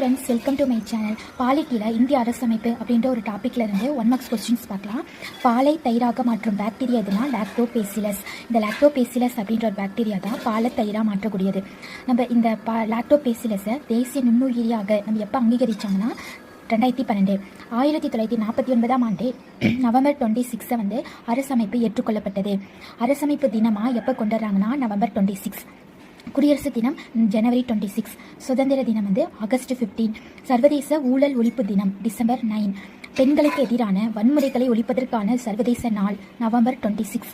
Friends welcome to my channel பாலிட்டியில் இந்திய அரசமைப்பு அப்படின்ற ஒரு டாப்பிக்கில் இருந்து ஒன் மார்க்ஸ் கொஸ்டின்ஸ் பார்க்கலாம். பாலை தயிராக மாற்றும் பாக்டீரியா எதுனா லாக்டோபேசிலஸ் இந்த லாக்டோபேசிலஸ் அப்படின்ற ஒரு பாக்டீரியா தான் பாலை தயிராக மாற்றக்கூடியது. நம்ம இந்த பா லாக்டோபேசிலஸை தேசிய நுண்ணுயிரியாக நம்ம எப்போ அங்கீகரிச்சாங்கன்னா ரெண்டாயிரத்தி பன்னெண்டு. ஆயிரத்தி தொள்ளாயிரத்தி நாற்பத்தி ஒன்பதாம் ஆண்டு நவம்பர் டுவெண்ட்டி சிக்ஸை வந்து அரசமைப்பு ஏற்றுக்கொள்ளப்பட்டது. அரசமைப்பு தினமாக எப்போ கொண்டாடுறாங்கன்னா நவம்பர் டுவெண்ட்டி சிக்ஸ் குடியரசு தினம் ஜனவரி டுவெண்ட்டி சிக்ஸ் சுதந்திர தினம் வந்து ஆகஸ்ட் ஃபிஃப்டீன் சர்வதேச ஊழல் ஒழிப்பு தினம் டிசம்பர் நைன் பெண்களுக்கு எதிரான வன்முறைகளை ஒழிப்பதற்கான சர்வதேச நாள் நவம்பர் டுவெண்ட்டி சிக்ஸ்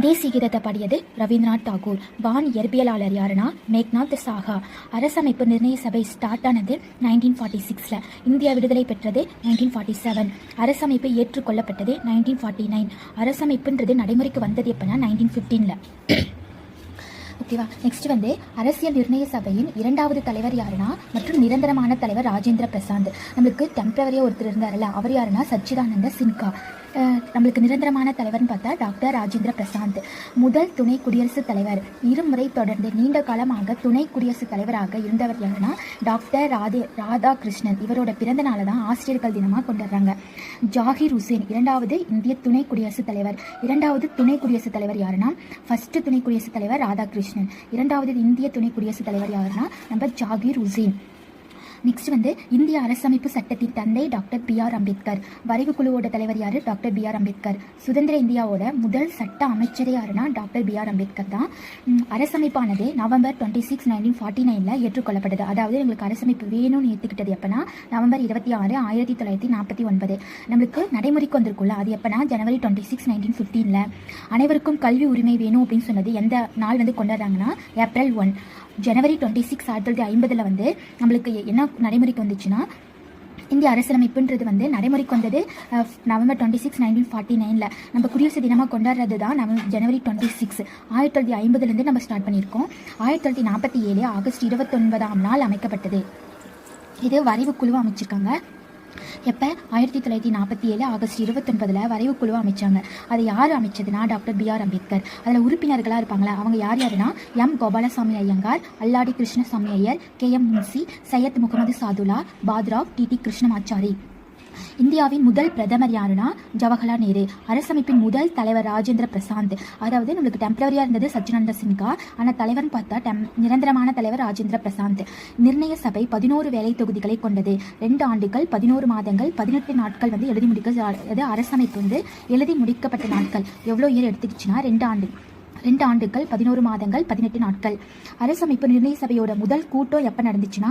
தேசிய கீதத்தை பாடியது ரவீந்திரநாத் தாகூர். வான் இயற்பியலாளர் யாருன்னா? மேக்நாத் சாஹா அரசமைப்பு நிர்ணய சபை ஸ்டார்ட் ஆனது நைன்டீன் ஃபார்ட்டி சிக்ஸில் இந்தியா விடுதலை பெற்றது நைன்டீன் ஃபார்ட்டி செவன் அரசமைப்பு ஏற்றுக்கொள்ளப்பட்டது நைன்டீன் ஃபார்ட்டி நைன் அரசமைப்புன்றது நடைமுறைக்கு வந்தது எப்போனா நைன்டீன் ஃபிஃப்டீனில் ஓகேவா நெக்ஸ்ட் வந்து அரசியல் நிர்ணய சபையின் இரண்டாவது தலைவர் யாருன்னா மற்றும் நிரந்தரமான தலைவர் ராஜேந்திர பிரசாந்த். நம்மளுக்கு டெம்பரவரியாக ஒருத்தர் இருந்தார்ல அவர் யாருன்னா சச்சிதானந்த சின்கா நம்மளுக்கு நிரந்தரமான தலைவர்னு பார்த்தா டாக்டர் ராஜேந்திர பிரசாந்த். முதல் துணை குடியரசுத் தலைவர். இருமுறை தொடர்ந்து நீண்ட காலமாக துணை குடியரசுத் தலைவராக இருந்தவர் யாருன்னா டாக்டர் ராதே ராதாகிருஷ்ணன். இவரோட பிறந்த நாளை தான் ஆசிரியர்கள் தினமாக கொண்டாடுறாங்க. ஜாகிர் ஹுசேன் இரண்டாவது இந்திய துணை குடியரசுத் தலைவர். இரண்டாவது துணை குடியரசுத் தலைவர் யாருன்னா ஃபர்ஸ்ட் துணை குடியரசுத் தலைவர் ராதாகிருஷ்ணன். இரண்டாவது இந்திய துணை குடியரசுத் தலைவர் யாருன்னா நம்ம ஜாகிர் ஹுசேன் நெக்ஸ்ட் வந்து இந்திய அரசமைப்பு சட்டத்தின் தந்தை டாக்டர் பி ஆர் அம்பேத்கர். வரைவு குழுவோட தலைவர் யாரு? Doctor B R Ambedkar. சுதந்திர இந்தியாவோட முதல் சட்ட அமைச்சர் யாருன்னா டாக்டர் பி ஆர் அம்பேத்கர் தான். அரசமைப்பானது November twenty six nineteen forty நைனில் ஏற்றுக்கொள்ளப்பட்டது. அதாவது எங்களுக்கு அரசமைப்பு வேணும்னு ஏற்றுக்கிட்டது எப்போனா நவம்பர் இருபத்தி ஆறு ஆயிரத்தி தொள்ளாயிரத்தி நாற்பத்தி ஒன்பது. நம்மளுக்கு நடைமுறைக்கு வந்திருக்கும்ல அது எப்போனா ஜனவரி டுவெண்ட்டி சிக்ஸ் நைன்டீன் ஃபிஃப்டீனில் அனைவருக்கும் கல்வி உரிமை வேணும் அப்படின்னு சொன்னது எந்த நாள் வந்து கொண்டாடுறாங்கன்னா ஏப்ரல் ஒன். ஜனவரி டுவெண்ட்டி சிக்ஸ் ஆயிரத்தி தொள்ளாயிரத்தி ஐம்பதில் வந்து நம்மளுக்கு என்ன நடைமுறைக்கு வந்துச்சுன்னா இந்திய அரசியலமைப்புன்றது வந்து நடைமுறைக்கு வந்தது November twenty six nineteen forty நைனில் நம்ம குடியரசு தினமாக கொண்டாடுறது தான் நம்ம ஜனவரி டுவெண்ட்டி சிக்ஸ் ஆயிரத்தி தொள்ளாயிரத்தி ஐம்பதுலேருந்து நம்ம ஸ்டார்ட் பண்ணியிருக்கோம். ஆயிரத்தி தொள்ளாயிரத்தி நாற்பத்தி ஏழு ஆகஸ்ட் இருபத்தொன்பதாம் நாள் அமைக்கப்பட்டது. இது வரைவு குழு அமைச்சிருக்காங்க. எப்போ? ஆயிரத்தி தொள்ளாயிரத்தி நாற்பத்தி ஏழு ஆகஸ்ட் இருபத்தொன்பதில் வரைவு குழு அமைச்சாங்க. அதை யார் அமைச்சதுன்னா டாக்டர் பி ஆர் அம்பேத்கர். அதில் உறுப்பினர்களாக இருப்பாங்களா? அவங்க யார் யாருன்னா M. Gopalaswami Ayyangar Alladi Krishnaswami Iyer K. M. Munshi Syed Mohammad Saadulla பாத்ராவ் T. T. Krishnamachari. இந்தியாவின் முதல் பிரதமர் யாருன்னா ஜவஹர்லால் நேரு. அரசமைப்பின் முதல் தலைவர் ராஜேந்திர பிரசாந்த். அதாவது நம்மளுக்கு டெம்பரரியாக இருந்தது சச்சினந்த சின்ஹா. ஆனால் தலைவர்னு பார்த்தா டெம் நிரந்தரமான தலைவர் ராஜேந்திர பிரசாந்த். நிர்ணய சபை பதினோரு வேலை தொகுதிகளை கொண்டது. ரெண்டு ஆண்டுகள் பதினோரு மாதங்கள் பதினெட்டு நாட்கள் வந்து எழுதி முடிக்க அரசமைப்பு வந்து எழுதி முடிக்கப்பட்ட நாட்கள். எவ்வளோ இயர் எடுத்துக்கிச்சுன்னா ரெண்டு ஆண்டு ரெண்டு ஆண்டுகள் பதினோரு மாதங்கள் பதினெட்டு நாட்கள். அரசமைப்பு நிர்ணய சபையோட முதல் கூட்டம் எப்போ நடந்துச்சுன்னா